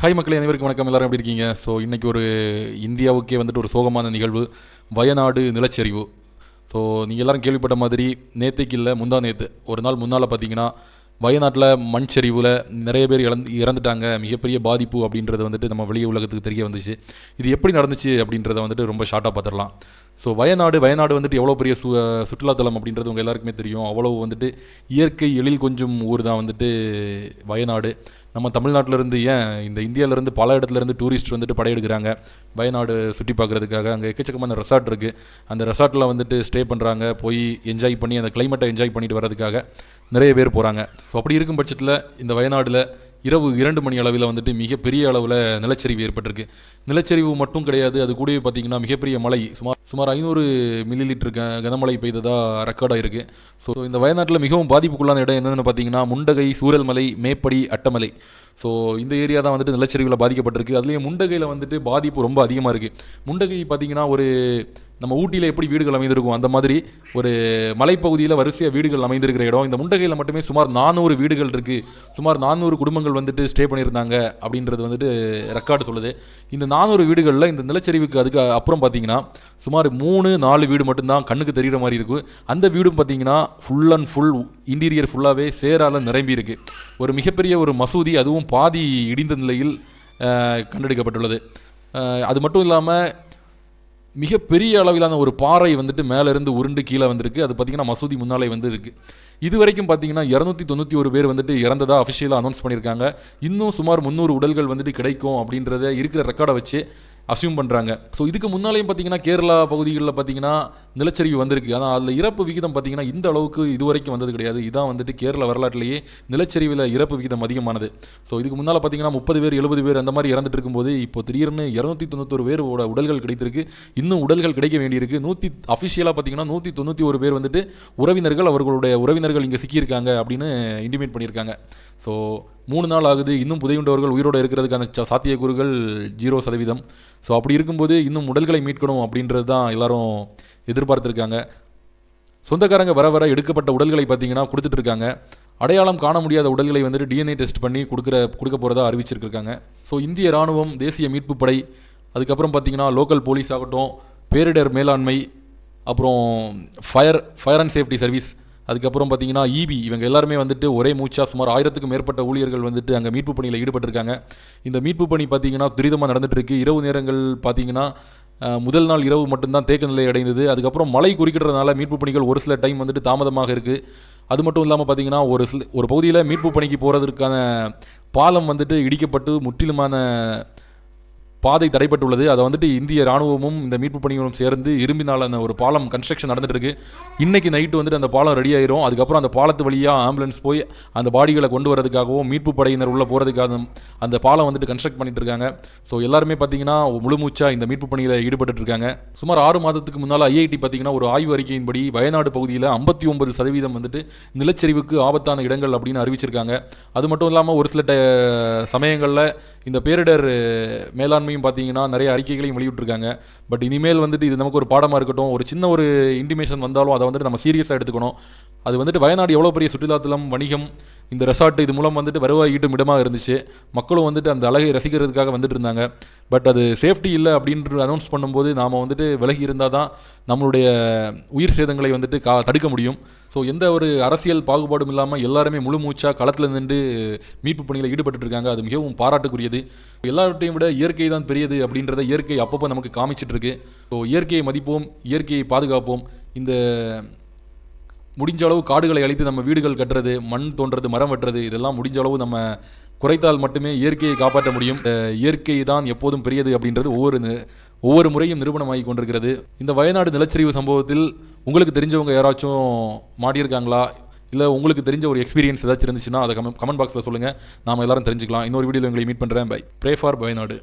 Hi மக்களே அனைவருக்கும் வணக்கம். எல்லாரும் எப்படி இருக்கீங்க? ஸோ இன்றைக்கி ஒரு இந்தியாவுக்கே வந்துட்டு ஒரு சோகமான நிகழ்வு. வயநாடு நிலச்சரிவு. ஸோ நீங்கள் எல்லாரும் கேள்விப்பட்ட மாதிரி நேத்தைக்கு இல்லை முந்தா நேத்து. ஒரு நாள் முன்னால் பார்த்தீங்கன்னா வயநாட்டில் மண் சரிவில் நிறைய பேர் இழந்து இறந்துட்டாங்க. மிகப்பெரிய பாதிப்பு அப்படின்றது வந்துட்டு நம்ம வெளியே உலகத்துக்கு தெரிய வந்துச்சு. இது எப்படி நடந்துச்சு அப்படின்றத வந்துட்டு ரொம்ப ஷார்ட்டாக பார்த்துடலாம் ஸோ வயநாடு வயநாடு வந்துட்டு எவ்வளோ பெரிய சு சுற்றுலாத்தலம் அப்படின்றது உங்கள் எல்லாருக்குமே தெரியும். அவ்வளோ வந்துட்டு இயற்கை எழில் கொஞ்சம் ஊர் தான் வந்துட்டு வயநாடு. நம்ம தமிழ்நாட்டிலேருந்து ஏன் இந்த இந்தியாவிலேருந்து பல இடத்துலேருந்து டூரிஸ்ட் வந்துட்டு படையெடுக்கிறாங்க வயநாடு சுற்றி பார்க்குறதுக்காக அங்கே எக்கச்சக்கமான ரெசார்ட் இருக்குது அந்த ரெசார்ட்டில் வந்துட்டு ஸ்டே பண்ணுறாங்க போய் என்ஜாய் பண்ணி அந்த கிளைமேட்டை என்ஜாய் பண்ணிட்டு வர்றதுக்காக நிறைய பேர் போகிறாங்க ஸோ அப்படி இருக்கும் பட்சத்தில் இந்த வயநாடில் இரவு இரண்டு மணி அளவில் வந்துட்டு மிகப்பெரிய அளவில் நிலச்சரிவு ஏற்பட்டிருக்கு. நிலச்சரிவு மட்டும் கிடையாது அது கூடவே பார்த்தீங்கன்னா மிகப்பெரிய மழை. சுமார் சுமார் ஐநூறு மில்லி லிட்டர் க கனமழை பெய்ததாக ரெக்கார்டாக இருக்குது ஸோ இந்த வயநாட்டில் மிகவும் பாதிப்புக்குள்ளான இடம் என்னென்னு பார்த்தீங்கன்னா முண்டகை சூரல்மலை மேப்படி அட்டமலை. ஸோ இந்த ஏரியா தான் வந்துட்டு நிலச்சரிவில் பாதிக்கப்பட்டிருக்கு. அதுலேயும் முண்டகையில் வந்துட்டு பாதிப்பு ரொம்ப அதிகமாக இருக்குது முண்டகை பார்த்தீங்கன்னா ஒரு நம்ம ஊட்டியில் எப்படி வீடுகள் அமைந்திருக்கும் அந்த மாதிரி ஒரு மலைப்பகுதியில் வரிசையாக வீடுகள் அமைந்திருக்கிற இடம். இந்த முண்டகையில் மட்டுமே சுமார் நானூறு வீடுகள் இருக்குது சுமார் நானூறு குடும்பங்கள் வந்துட்டு ஸ்டே பண்ணியிருந்தாங்க அப்படின்றது வந்துட்டு ரெக்கார்டு சொல்லுது. இந்த நானூறு வீடுகளில் இந்த நிலச்சரிவுக்கு அதுக்கு அப்புறம் பார்த்தீங்கன்னா சுமார் மூணு நாலு வீடு மட்டும்தான் கண்ணுக்கு தெரிகிற மாதிரி இருக்கும் அந்த வீடும் பார்த்தீங்கன்னா ஃபுல் அண்ட் ஃபுல் இன்டீரியர் ஃபுல்லாகவே சேரால் நிரம்பி இருக்குது ஒரு மிகப்பெரிய ஒரு மசூதி அதுவும் பாதி இடிந்த நிலையில் கண்டெடுக்கப்பட்டுள்ளது. அது மட்டும் இல்லாமல் மிகப்பெரிய அளவிலான ஒரு பாறை வந்துட்டு மேலே இருந்து உருண்டு கீழே வந்திருக்கு. அது பார்த்தீங்கன்னா மசூதி முன்னாலே வந்து இருக்குது இது வரைக்கும் பார்த்தீங்கன்னா இரநூத்தி தொண்ணூற்றி ஒரு பேர் வந்துட்டு இறந்ததா அஃபிஷியலாக அனௌன்ஸ் பண்ணியிருக்காங்க. இன்னும் சுமார் முந்நூறு உடல்கள் வந்துட்டு கிடைக்கும் அப்படின்றத இருக்கிற ரெக்கார்டை வச்சு அசியூம் பண்ணுறாங்க ஸோ இதுக்கு முன்னாலேயும் பார்த்தீங்கன்னா கேரளா பகுதிகளில் பார்த்தீங்கன்னா நிலச்சரிவு வந்திருக்கு. ஆனால் அதில் இறப்பு விகிதம் பார்த்தீங்கன்னா இந்த அளவுக்கு இது வரைக்கும் வந்தது கிடையாது. இதான் வந்துட்டு கேரள வரலாற்றிலேயே நிலச்சரிவில் இறப்பு விகிதம் அதிகமானது. ஸோ இதுக்கு முன்னால் பார்த்தீங்கன்னா முப்பது பேர் எழுபது பேர் அந்த மாதிரி இறந்துட்டு இருக்கும்போது இப்போ திடீர்னு இரநூத்தி தொண்ணூத்தொரு பேரோட உடல்கள் கிடைத்திருக்கு. இன்னும் உடல்கள் கிடைக்க வேண்டியிருக்கு. நூற்றி அஃபிஷியலாக பார்த்தீங்கன்னா நூற்றி தொண்ணூற்றி ஒரு பேர் வந்துட்டு உறவினர்கள் அவர்களுடைய உறவினர்கள் இங்கே சிக்கியிருக்காங்க அப்படின்னு இன்டிமேட் பண்ணியிருக்காங்க. ஸோ மூணு நாள் ஆகுது. இன்னும் புதையுண்டவர்கள் உயிரோடு இருக்கிறதுக்கான சாத்தியக்கூறுகள் ஜீரோ சதவீதம். ஸோ அப்படி இருக்கும்போது இன்னும் உடல்களை மீட்கணும் அப்படின்றது தான் எல்லாரும் எதிர்பார்த்துருக்காங்க. சொந்தக்காரங்க வர வர எடுக்கப்பட்ட உடல்களை பார்த்தீங்கன்னா கொடுத்துட்டு இருக்காங்க அடையாளம் காண முடியாத உடல்களை வந்துட்டு டிஎன்ஏ டெஸ்ட் பண்ணி கொடுக்குற கொடுக்க போகிறதா அறிவிச்சிருக்காங்க. ஸோ இந்திய ராணுவம் தேசிய மீட்பு படை அதுக்கப்புறம் பார்த்தீங்கன்னா லோக்கல் போலீஸ் ஆகட்டும் பேரிடர் மேலாண்மை அப்புறம் fire fire and safety service அதுக்கப்புறம் பார்த்தீங்கன்னா இபி இவங்க எல்லாருமே வந்துட்டு ஒரே மூச்சா சுமார் ஆயிரத்துக்கும் மேற்பட்ட ஊழியர்கள் வந்துட்டு அங்கே மீட்பு பணியில் ஈடுபட்டிருக்காங்க. இந்த மீட்பு பணி பார்த்தீங்கன்னா துரிதமாக நடந்துட்டு இருக்கு இரவு நேரங்கள் பார்த்தீங்கன்னா முதல் நாள் இரவு மட்டும்தான் தேக்க நிலை அடைந்தது. அதுக்கப்புறம் மழை குறுக்கிடுறதுனால மீட்பு பணிகள் ஒரு சில டைம் வந்துட்டு தாமதமாக இருக்குது அது மட்டும் இல்லாமல் பார்த்தீங்கன்னா ஒரு சில ஒரு பகுதியில் மீட்பு பணிக்கு போகிறதுக்கான பாலம் வந்துட்டு இடிக்கப்பட்டு முற்றிலுமான பாதை தடைப்பட்டுள்ளது அதை வந்துட்டு இந்திய ராணுவமும் இந்த மீட்பு பணிகளும் சேர்ந்து இரும்பினாலான ஒரு பாலம் கன்ஸ்ட்ரக்ஷன் நடந்துட்டு இருக்கு இன்னைக்கு நைட்டு வந்துட்டு அந்த பாலம் ரெடி ஆயிரும். அதுக்கப்புறம் அந்த பாலத்து வழியாக ஆம்புலன்ஸ் போய் அந்த பாடிகளை கொண்டு வரதுக்காகவும் மீட்பு படையினர் உள்ள போகிறதுக்காக அந்த பாலம் வந்துட்டு கன்ஸ்ட்ரக்ட் பண்ணிட்டு இருக்காங்க. ஸோ எல்லாருமே பார்த்தீங்கன்னா முழுமூச்சா இந்த மீட்பு பணியில் ஈடுபட்டு இருக்காங்க. சுமார் ஆறு மாதத்துக்கு முன்னால் ஐஐடி பார்த்தீங்கன்னா ஒரு ஆய்வு அறிக்கையின்படி வயநாடு பகுதியில் ஐம்பத்தி ஒன்பது சதவீதம் வந்துட்டு நிலச்சரிவுக்கு ஆபத்தான இடங்கள் அப்படின்னு அறிவிச்சிருக்காங்க. அது மட்டும் இல்லாமல் ஒரு சில ட- சமயங்களில் இந்த பேரிடர் மேலாண்மை மேலாண்மையும் பார்த்தீங்கன்னா நிறைய அறிக்கைகளையும் வெளியிட்டிருக்காங்க. பட் இனிமேல் வந்துட்டு இது நமக்கு ஒரு பாடமாக இருக்கட்டும் ஒரு சின்ன ஒரு இன்டிமேஷன் வந்தாலும் அதை வந்துட்டு நம்ம சீரியஸாக எடுத்துக்கணும். அது வந்துட்டு வயநாடு எவ்வளோ பெரிய சுற்றுலாத்தலம் வணிகம் இந்த ரெசார்ட் இது மூலம் வந்துட்டு வருவாய் ஈட்டும் இடமாக இருந்துச்சு. மக்களும் வந்துட்டு அந்த அழகை ரசிக்கிறதுக்காக வந்துட்டு இருந்தாங்க. பட் அது சேஃப்டி இல்லை அப்படின்ற அனௌன்ஸ் பண்ணும்போது நாம் வந்துட்டு விலகி இருந்தால் தான் நம்மளுடைய உயிர் சேதங்களை வந்துட்டு கா தடுக்க முடியும். ஸோ எந்த ஒரு அரசியல் பாகுபாடும் இல்லாமல் எல்லாருமே முழு மூச்சாக களத்தில் நின்று மீட்பு பணியில் ஈடுபட்டு இருக்காங்க. அது மிகவும் பாராட்டுக்குரியது. எல்லாவற்றையும் விட இயற்கை தான் பெரியது அப்படின்றத இயற்கை அப்பப்போ நமக்கு காமிச்சிட்ருக்கு ஸோ இயற்கையை மதிப்போம் இயற்கையை பாதுகாப்போம். இந்த முடிஞ்ச அளவு காடுகளை அழித்து நம்ம வீடுகள் கட்டுறது மண் தோன்றது மரம் வெட்டுறது இதெல்லாம் முடிஞ்ச அளவு நம்ம குறைத்தால் மட்டுமே இயற்கையை காப்பாற்ற முடியும். இயற்கை தான் எப்போதும் பெரியது அப்படின்றது ஒவ்வொரு ஒவ்வொரு முறையும் நிரூபணமாகி கொண்டிருக்கிறது. இந்த வயநாடு நிலச்சரிவு சம்பவத்தில் உங்களுக்கு தெரிஞ்சவங்க யாராச்சும் மாட்டியிருக்காங்களா? இல்லை உங்களுக்கு தெரிஞ்ச ஒரு எக்ஸ்பீரியன்ஸ் ஏதாச்சும் இருந்துச்சுன்னா அதை கமெண்ட் கமெண்ட் பாக்ஸில் சொல்லுங்கள் நாம் எல்லாரும் தெரிஞ்சுக்கலாம். இன்னொரு வீடியோவில் உங்களை மீட் பண்ணுறேன் பை ப்ரே ஃபார் வயநாடு